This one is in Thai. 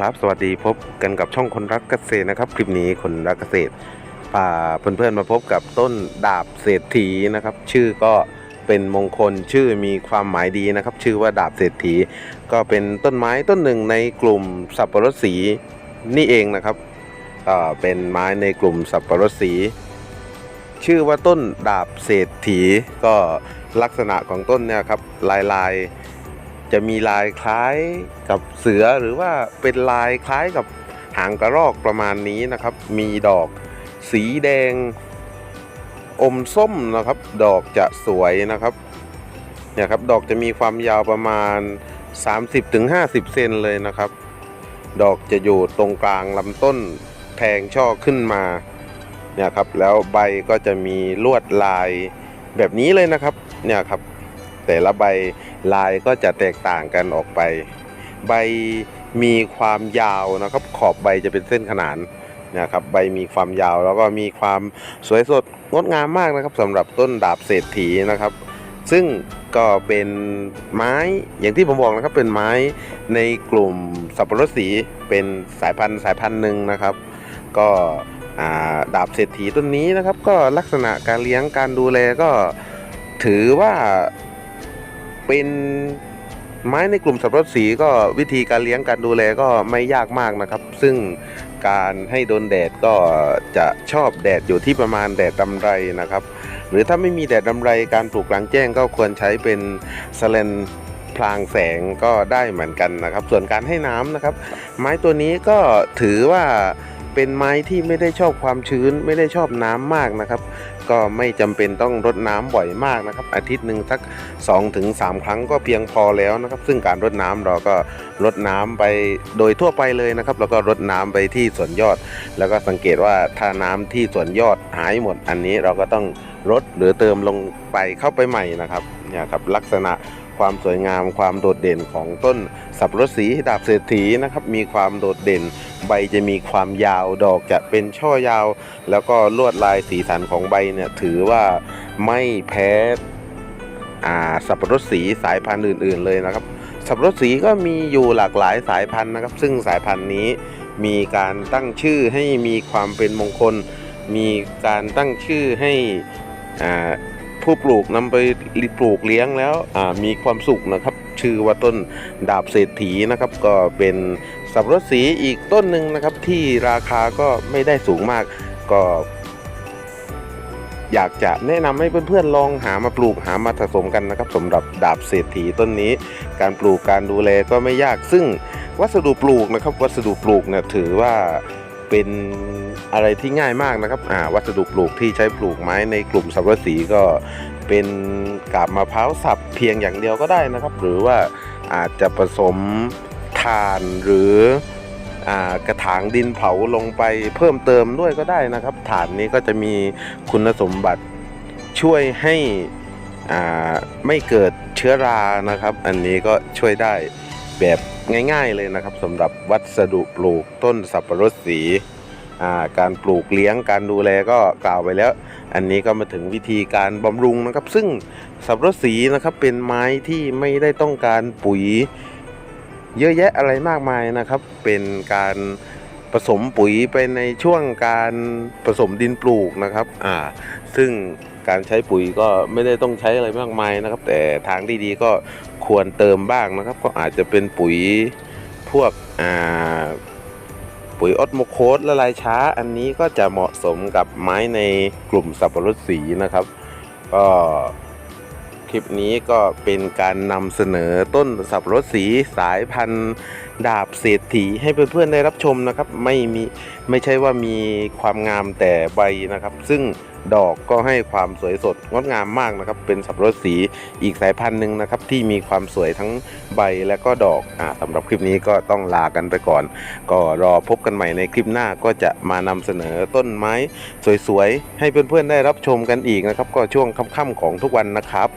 ครับสวัสดีพบกันกับช่องคนรักเกษตรนะครับ คลิปนี้คนรักเกษตรพาเพื่อนๆมาพบกับต้นดาบเศรษฐีนะครับ ชื่อก็เป็นมงคลชื่อมีความหมายดีนะครับ ชื่อว่าดาบเศรษฐี ก็เป็นต้นไม้ต้นหนึ่งในกลุ่มสับปะรดสีนี่เองนะครับก็เป็นไม้ในกลุ่มสับปะรดสี ชื่อว่าต้นดาบเศรษฐีก็ลักษณะของต้นเนี่ยครับลายลาย จะมีลายคล้ายกับเสือหรือว่าเป็นลายคล้ายกับหางกระรอกประมาณนี้นะครับ มีดอกสีแดง อมส้มนะครับ ดอกจะสวยนะครับเนี่ยครับดอกจะมีความยาวประมาณ 30-50 เซนเลยนะครับ ดอกจะอยู่ตรงกลางลำต้นแทงช่อขึ้นมาเนี่ยครับแล้วใบก็จะมีลวดลายแบบนี้เลยนะครับเนี่ยครับ แต่ละใบลายก็จะแตกต่างกันออกไป ใบมีความยาวนะครับ ขอบใบจะเป็นเส้นขนานนะครับใบมีความยาวแล้วก็มีความสวยสดงดงามมากนะครับสำหรับต้นดาบเศรษฐีนะครับ ซึ่งก็เป็นไม้อย่างที่ผมบอกนะครับเป็นไม้ในกลุ่มสับปะรดสีเป็นสายพันธุ์สายพันธุ์หนึ่งนะครับ ก็ดาบเศรษฐีต้นนี้นะครับ ก็ลักษณะการเลี้ยงการดูแลก็ถือว่า เป็นไม้ในกลุ่มสับปะรดสีก็วิธีการเลี้ยงการดูแลก็ไม่ยากมากนะครับ ซึ่งการให้โดนแดดก็จะชอบแดดอยู่ที่ประมาณแดดดำไรนะครับ หรือถ้าไม่มีแดดดำไรการปลูกกลางแจ้งก็ควรใช้เป็นสแลนพลางแสงก็ได้เหมือนกันนะครับ ส่วนการให้น้ำนะครับ ไม้ตัวนี้ก็ถือว่า เป็นไม้ที่ไม่ได้ชอบความชื้น ไม่ได้ชอบน้ำมากนะครับ ก็ไม่จำเป็นต้องรดน้ำบ่อยมากนะครับ อาทิตย์หนึ่งสัก2-3ถึงครั้งก็เพียงพอแล้วนะครับ ซึ่งการรดน้ำเราก็รดน้ำไปโดยทั่วไปเลยนะครับ แล้วก็รดน้ำไปที่ส่วนยอด แล้วก็สังเกตว่าถ้าน้ำที่ส่วนยอดหายหมดอันนี้เราก็ต้องลดหรือเติมลงไปเข้าไปใหม่นะครับเนี่ยครับลักษณะ ความสวยงามความโดดเด่นของต้นสับปะรดสีดาบเศรษฐีนะครับมีความโดดเด่น ใบจะมีความยาวดอกจะเป็นช่อยาว แล้วก็ลวดลายสีสันของใบเนี่ยถือว่าไม่แพ้สับปะรดสีสายพันธุ์อื่น ๆเลยนะครับ สับปะรดสีก็มีอยู่หลากหลายสายพันธุ์นะครับ ซึ่งสายพันธุ์นี้มีการตั้งชื่อให้มีความเป็นมงคล มีการตั้งชื่อให้ ผู้ปลูกนำไปปลูกเลี้ยงแล้วมีความสุขนะครับ ชื่อว่าต้นดาบเศรษฐีนะครับ ก็เป็นสับรสีอีกต้นหนึ่งนะครับ ที่ราคาก็ไม่ได้สูงมากก็อยากจะแนะนำให้เพื่อนๆลองหามาปลูกหามาผสมกันนะครับสำหรับดาบเศรษฐีต้นนี้ การปลูกการดูแลก็ไม่ยากซึ่งวัสดุปลูกนะครับ วัสดุปลูกเนี่ยถือว่า เป็นอะไรที่ง่ายมากนะครับอ่าวัสดุปลูกที่ใช้ปลูกไม้ในกลุ่มสับปะรดสีก็เป็นกาบมะพร้าวสับเพียงอย่างเดียวก็ได้นะครับ หรือว่าอาจจะผสมถ่านหรืออ่ากระถางดินเผาลงไปเพิ่มเติมด้วยก็ได้นะครับถ่านนี้ก็จะมีคุณสมบัติช่วยให้อ่าไม่เกิดเชื้อรานะครับ อันนี้ก็ช่วยได้ แบบง่ายๆเลยนะครับสำหรับวัสดุปลูกต้นสับปะรดสีการปลูกเลี้ยงการดูแลก็กล่าวไปแล้ว อันนี้ก็มาถึงวิธีการบำรุงนะครับ ซึ่งสับปะรดสีนะครับเป็นไม้ที่ไม่ได้ต้องการปุ๋ย เยอะแยะอะไรมากมายนะครับ เป็นการผสมปุ๋ยไปในช่วงการผสมดินปลูกนะครับอ่าซึ่ง การใช้ปุ๋ยก็ไม่ได้ต้องใช้อะไรมากมายนะครับ แต่ทางที่ดีก็ควรเติมบ้างนะครับ ก็อาจจะเป็นปุ๋ยพวกอ่าปุ๋ยออสโมโคสละลายช้า อันนี้ก็จะเหมาะสมกับไม้ในกลุ่มสับปะรดสีนะครับก็ คลิปนี้ก็เป็นการนำเสนอต้นสับรดสีสายพันธุ์ดาบเศรษฐีให้เพื่อนๆได้รับชมนะครับ ไม่มีไม่ใช่ว่ามีความงามแต่ใบนะครับ ซึ่งดอกก็ให้ความสวยสดงดงามมากนะครับ เป็นสับรดสีอีกสายพันธุ์หนึ่งนะครับ ที่มีความสวยทั้งใบและก็ดอกอ่าสำหรับคลิปนี้ก็ต้องลากันไปก่อน ก็รอพบกันใหม่ในคลิปหน้าก็จะมานำเสนอต้นไม้สวยๆให้เพื่อนๆได้รับชมกันอีกนะครับ ก็ช่วงค่ำๆของทุกวันนะครับ